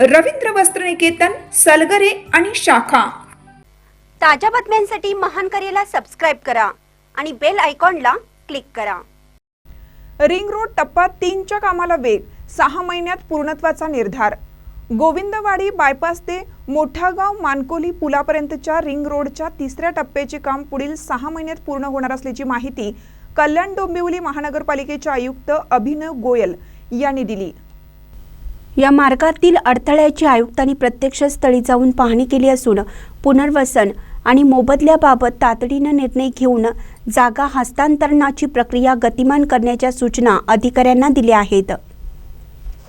रवींद्र वस्त्रनिकेतन सलगरे आणि शाखा. ताज्या बातम्यांसाठी महान करेला सबस्क्राईब करा आणि बेल आयकॉनला क्लिक करा. रिंग रोड टप्पा तीनच्या कामाला वेग सहा महिन्यात पूर्णत्वाचा निर्धार. गोविंदवाडी बायपास ते मोठागाव मानकोली पुलापर्यंतच्या रिंग रोडच्या तिसऱ्या टप्प्याचे काम पुढील सहा महिन्यात पूर्ण होणार असल्याची माहिती कल्याण डोंबिवली महानगरपालिकेचे आयुक्त अभिनव गोयल यांनी दिली. या मार्गातील अडथळ्याची आयुक्तांनी प्रत्यक्ष स्थळी जाऊन पाहणी केली असून पुनर्वसन आणि मोबदल्याबाबत तातडीनं निर्णय घेऊन जागा हस्तांतरणाची प्रक्रिया गतिमान करण्याच्या सूचना अधिकाऱ्यांना दिल्या आहेत.